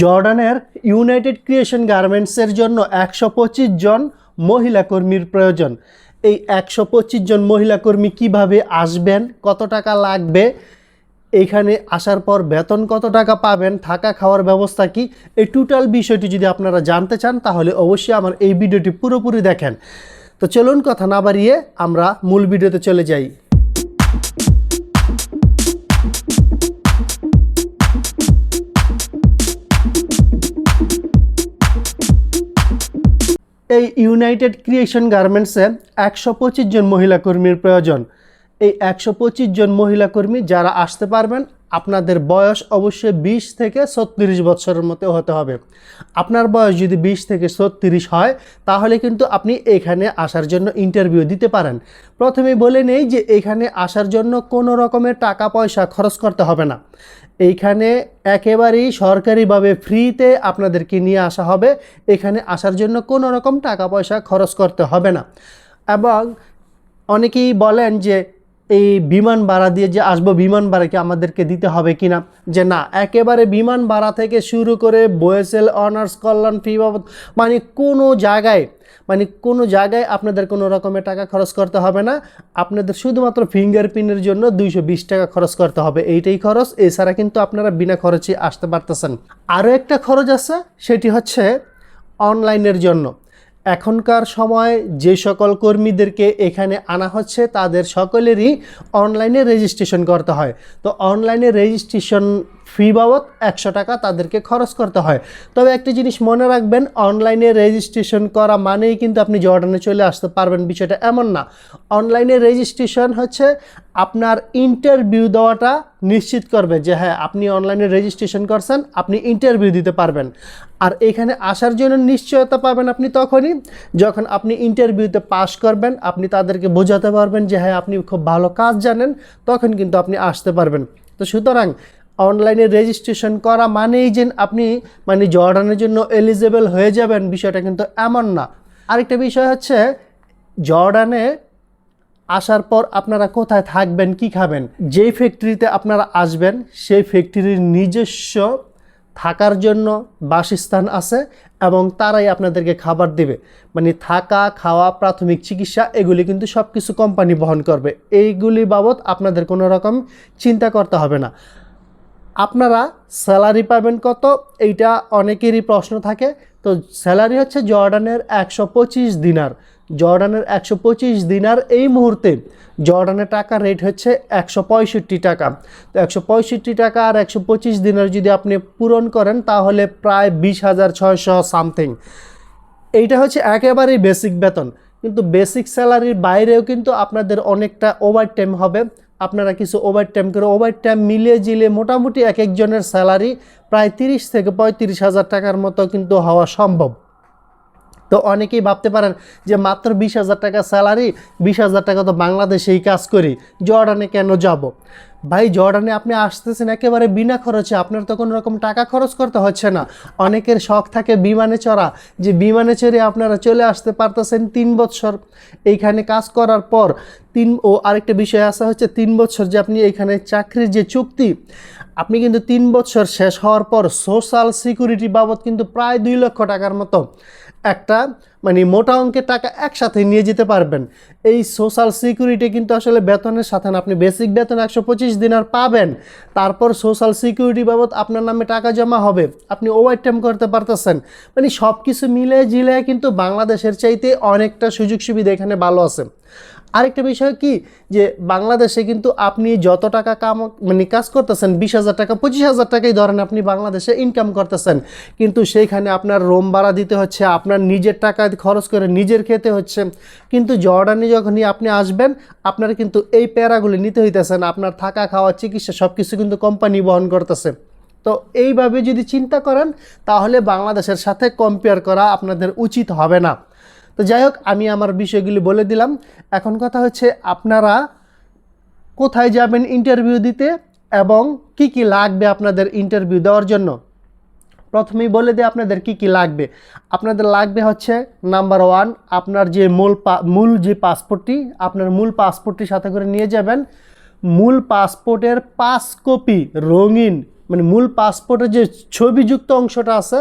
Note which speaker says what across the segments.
Speaker 1: জর্ডানের United creation গার্মেন্টসের জন্য একশো পঁচিশ জন মহিলা কর্মীর প্রয়োজন। এই একশো পঁচিশ জন মহিলা কর্মী কীভাবে আসবেন, কত টাকা লাগবে এইখানে আসার পর বেতন কত টাকা পাবেন, থাকা খাওয়ার ব্যবস্থা কি, এই টোটাল বিষয়টি যদি আপনারা জানতে চান, তাহলে অবশ্যই আমার এই ভিডিওটি পুরোপুরি দেখেন। তো চলুন কথা না বাড়িয়ে আমরা মূল ভিডিওতে চলে যাই। এই ইউনাইটেড ক্রিয়েশন গার্মেন্টসে একশো পঁচিশ জন মহিলা কর্মীর প্রয়োজন। এই একশো পঁচিশ জন মহিলা কর্মী যারা আসতে পারবেন, আপনাদের বয়স অবশ্যই বিশ থেকে ছত্রিশ বছরের মতো হতে হবে। আপনার বয়স যদি বিশ থেকে ছত্রিশ হয়, তাহলে কিন্তু আপনি এখানে আসার জন্য ইন্টারভিউ দিতে পারেন। প্রথমে বলে নেই যে এখানে আসার জন্য কোনো রকমের টাকা পয়সা খরচ করতে হবে না। এইখানে একেবারেই সরকারিভাবে ফ্রিতে আপনাদেরকে নিয়ে আসা হবে। এখানে আসার জন্য কোনো রকম টাকা পয়সা খরচ করতে হবে না। এবং অনেকেই বলেন যে এই বিমান ভাড়া দিয়ে যে আসব, বিমান ভাড়া কি আমাদেরকে দিতে হবে কিনা যে না, একেবারে বিমান ভাড়া থেকে শুরু করে বয়েসেল, অনার্স, কল্যাণ, ফি বাবদ মানে কোনো জায়গায় মানে কোনো জায়গায় আপনাদের কোনো রকমের টাকা খরচ করতে হবে না। আপনাদের শুধুমাত্র ফিঙ্গারপ্রিন্টের জন্য দুইশো বিশ টাকা খরচ করতে হবে। এইটাই খরচ, এছাড়া কিন্তু আপনারা বিনা খরচে আসতে পারতেছেন। আরও একটা খরচ আছে, সেটি হচ্ছে অনলাইনের জন্য। এখনকার সময় যে সকল কর্মীদেরকে এখানে আনা হচ্ছে, তাদের সকলেরই অনলাইনে রেজিস্ট্রেশন করতে হয়। তো অনলাইনে রেজিস্ট্রেশন ফি বাবদ একশো টাকা তাদেরকে খরচ করতে হয়। তবে একটি জিনিস মনে রাখবেন অনলাইনে রেজিস্ট্রেশন করা মানেই কিন্তু আপনি জর্ডানে চলে আসতে পারবেন, বিষয়টা এমন না। অনলাইনে রেজিস্ট্রেশন হচ্ছে আপনার ইন্টারভিউ দেওয়াটা নিশ্চিত করবে যে হ্যাঁ আপনি অনলাইনে রেজিস্ট্রেশন করছেন, আপনি ইন্টারভিউ দিতে পারবেন। আর এখানে আসার জন্য নিশ্চয়তা পাবেন আপনি তখনই যখন আপনি ইন্টারভিউতে পাশ করবেন, আপনি তাদেরকে বোঝাতে পারবেন যে হ্যাঁ আপনি খুব ভালো কাজ জানেন, তখন কিন্তু আপনি আসতে পারবেন। তো সুতরাং অনলাইনে রেজিস্ট্রেশন করা মানেই যে আপনি মানে জর্ডানের জন্য এলিজেবল হয়ে যাবেন, বিষয়টা কিন্তু এমন না। আরেকটা বিষয় হচ্ছে, জর্ডানে আসার পর আপনারা কোথায় থাকবেন, কি খাবেন, যেই ফ্যাক্টরিতে আপনারা আসবেন, সেই ফ্যাক্টরির নিজস্ব থাকার জন্য বাসস্থান আছে এবং তারাই আপনাদেরকে খাবার দেবে। মানে থাকা, খাওয়া, প্রাথমিক চিকিৎসা, এগুলি কিন্তু সব কিছু কোম্পানি বহন করবে। এইগুলি বাবদ আপনাদের কোনো রকম চিন্তা করতে হবে না। আপনারা স্যালারি পাবেন কত? এইটা অনেকেরই প্রশ্ন থাকে। তো স্যালারি হচ্ছে জর্ডানের একশো পঁচিশ দিনার। জর্ডানের একশো পঁচিশ দিনার এই মুহূর্তে জর্ডানের টাকার রেট হচ্ছে একশো পঁয়ষট্টি টাকা। তো একশো পঁয়ষট্টি টাকা আর একশো পঁচিশ দিনার যদি আপনি পূরণ করেন, তাহলে প্রায় বিশ হাজার ছয়শো সামথিং এইটা হচ্ছে একেবারেই বেসিক বেতন। কিন্তু বেসিক স্যালারির বাইরেও কিন্তু আপনাদের অনেকটা ওভার টাইম হবে। আপনারা কিছু ওভার টাইম করে ওভার টাইম মিলিয়ে জিলে মোটামুটি এক একজনের স্যালারি প্রায় তিরিশ থেকে পঁয়ত্রিশ হাজার টাকার মতো কিন্তু হওয়া সম্ভব। তো অনেকেই ভাবতে পারেন যে মাত্র বিশ হাজার টাকা স্যালারি, বিশ হাজার টাকা তো বাংলাদেশেই কাজ করি, জর্ডানে কেন যাব? ভাই, জর্ডানে আপনি আসতেছেন একেবারে বিনা খরচে, আপনার তো কোনো রকম টাকা খরচ করতে হচ্ছে না। অনেকের শখ থাকে বিমানে চড়া, যে বিমানে চড়ে আপনারা চলে আসতে পারতেছেন তিন বছর। এইখানে কাজ করার পর তিন, ও আরেকটা বিষয় আসা হচ্ছে তিন বছর যে আপনি এইখানে চাকরির যে চুক্তি, আপনি কিন্তু তিন বছর শেষ হওয়ার পর সোশ্যাল সিকিউরিটি বাবদ কিন্তু প্রায় দুই লক্ষ টাকার মতো একটা মানে মোটা অঙ্কের টাকা একসাথে নিয়ে যেতে পারবেন। এই সোশ্যাল সিকিউরিটি কিন্তু আসলে বেতনের সাথে না, আপনি বেসিক বেতন একশো পঁচিশ দিন আর পাবেন। তারপর সোশ্যাল সিকিউরিটি বাবদ আপনার নামে টাকা জমা হবে, আপনি ওভার টাইম করতে পারতেছেন। মানে সব কিছু মিলে জিলে কিন্তু বাংলাদেশের চাইতে অনেকটা সুযোগ সুবিধা এখানে ভালো আছে। আরেকটা বিষয় কি, যে বাংলাদেশে কিন্তু আপনি যত টাকা কাম মানে কাজ করতেছেন, বিশ হাজার টাকা, পঁচিশ হাজার টাকাই ধরেন আপনি বাংলাদেশে ইনকাম করতেছেন। কিন্তু সেইখানে আপনার রোম ভাড়া দিতে হচ্ছে, আপনার নিজের টাকা খরচ করে নিজের খেতে হচ্ছে। কিন্তু জর্ডানে যখনই আপনি আসবেন, আপনার কিন্তু এই প্যারাগুলি নিতে হইতেছেন আপনার থাকা, খাওয়া, চিকিৎসা সব কিছু কিন্তু কোম্পানি বহন করতেছে। তো এইভাবে যদি চিন্তা করেন, তাহলে বাংলাদেশের সাথে কম্পেয়ার করা আপনাদের উচিত হবে না। তো যাই হোক, আমি আমার বিষয়গুলি বলে দিলাম। এখন কথা হচ্ছে আপনারা কোথায় যাবেন ইন্টারভিউ দিতে এবং কি কি লাগবে আপনাদের ইন্টারভিউ দেওয়ার জন্য? প্রথমেই বলে দিই আপনাদের কি কি লাগবে। আপনাদের লাগবে হচ্ছে নাম্বার ওয়ান আপনার যে মূল মূল যে পাসপোর্টটি আপনার মূল পাসপোর্টটি সাথে করে নিয়ে যাবেন। মূল পাসপোর্টের পাঁচ কপি রঙিন মানে মূল পাসপোর্টের যে ছবিযুক্ত অংশটা আছে,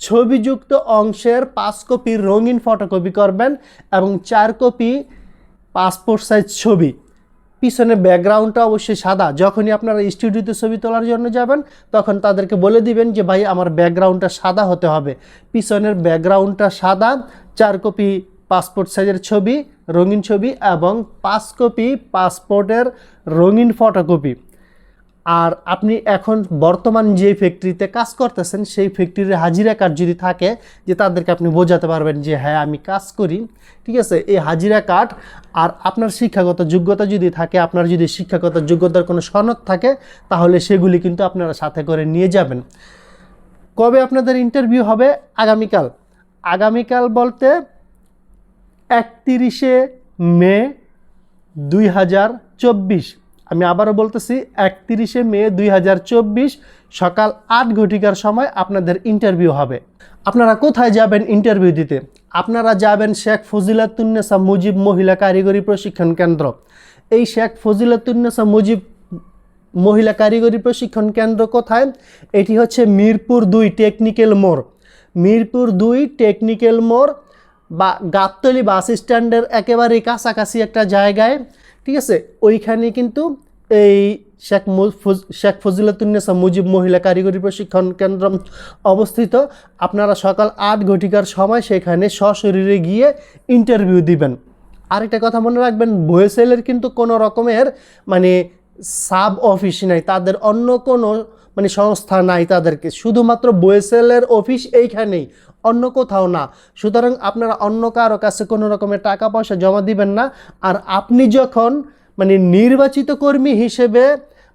Speaker 1: ছবিযুক্ত অংশের পাঁচ কপি রঙিন ফটোকপি করবেন এবং চার কপি পাসপোর্ট সাইজ ছবি। পিছনে ব্যাকগ্রাউন্ডটা অবশ্যই সাদা। যখনই আপনারা স্টুডিওতে ছবি তোলার জন্য যাবেন, তখন তাদেরকে বলে দিবেন যে, ভাই, আমার ব্যাকগ্রাউন্ডটা সাদা হতে হবে। পিছনের ব্যাকগ্রাউন্ডটা সাদা, চার কপি পাসপোর্ট সাইজের ছবি, রঙিন ছবি এবং পাঁচ কপি পাসপোর্টের রঙিন ফটোকপি আর আপনি এখন বর্তমান যে ফ্যাক্টরিতে কাজ করতেছেন, সেই ফ্যাক্টরির হাজিরা কার্ড যদি থাকে, যে তাদেরকে আপনি বোঝাতে পারবেন যে হ্যাঁ আমি কাজ করি। ঠিক আছে? এই হাজিরা কার্ড আর আপনার শিক্ষাগত যোগ্যতা যদি থাকে, আপনার যদি শিক্ষাগত যোগ্যতার কোনো সনদ থাকে, তাহলে সেগুলি কিন্তু আপনারা সাথে করে নিয়ে যাবেন। কবে আপনাদের ইন্টারভিউ হবে? আগামীকাল। আগামীকাল বলতে একতিরিশে মে দুই হাজার চব্বিশ। আমি আবারও বলতেছি, একতিরিশে মে দুই হাজার চব্বিশ সকাল আট ঘটিকার সময় আপনাদের ইন্টারভিউ হবে। আপনারা কোথায় যাবেন ইন্টারভিউ দিতে? আপনারা যাবেন শেখ ফজিলাতুন্নেসা মুজিব মহিলা কারিগরি প্রশিক্ষণ কেন্দ্র। এই শেখ ফজিলাতুন্নেসা মুজিব মহিলা কারিগরি প্রশিক্ষণ কেন্দ্র কোথায়? এটি হচ্ছে মিরপুর দুই টেকনিক্যাল মোড়। মিরপুর দুই টেকনিক্যাল মোড় বা গাবতলি বাস স্ট্যান্ডের একেবারে কাছাকাছি একটা জায়গায়, ঠিক আছে? ওইখানে কিন্তু এই শেখ শেখ ফজিলাতুন্নেসা মুজিব মহিলা কারিগরি প্রশিক্ষণ কেন্দ্র অবস্থিত। আপনারা সকাল আট ঘটিকার সময় সেখানে সশরীরে গিয়ে ইন্টারভিউ দিবেন। আরেকটা কথা মনে রাখবেন বয়েসেলের কিন্তু কোনো রকমের মানে সাব অফিস নাই, তাদের অন্য কোনো মানে সংস্থা নাই তাদেরকে। শুধুমাত্র বয়েসেলের অফিস এইখানেই, অন্য কোথাও না। সুতরাং আপনারা অন্য কারও কাছে কোনো রকমের টাকা পয়সা জমা দিবেন না। আর আপনি যখন মানে নির্বাচিত কর্মী হিসেবে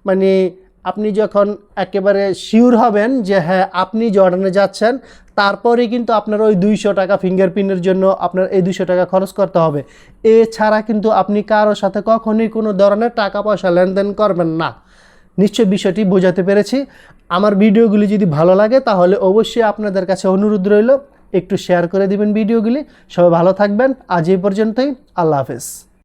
Speaker 1: মানে আপনি যখন একেবারে শিওর হবেন যে হ্যাঁ আপনি জর্ডানে যাচ্ছেন, তারপরে কিন্তু আপনার ওই দুইশো টাকা ফিঙ্গারপ্রিন্টের জন্য আপনার এই দুইশো টাকা খরচ করতে হবে। এছাড়া কিন্তু আপনি কারোর সাথে কখনোই কোনো ধরনের টাকা পয়সা লেনদেন করবেন না। নিশ্চয় বিষয়টি বোঝাতে পেরেছি। আমার ভিডিওগুলি যদি ভালো লাগে, তাহলে অবশ্যই আপনাদের কাছে অনুরোধ রইল, একটু শেয়ার করে দিবেন ভিডিওগুলি। সবাই ভালো থাকবেন। আজ এই পর্যন্তই। আল্লাহ হাফেজ।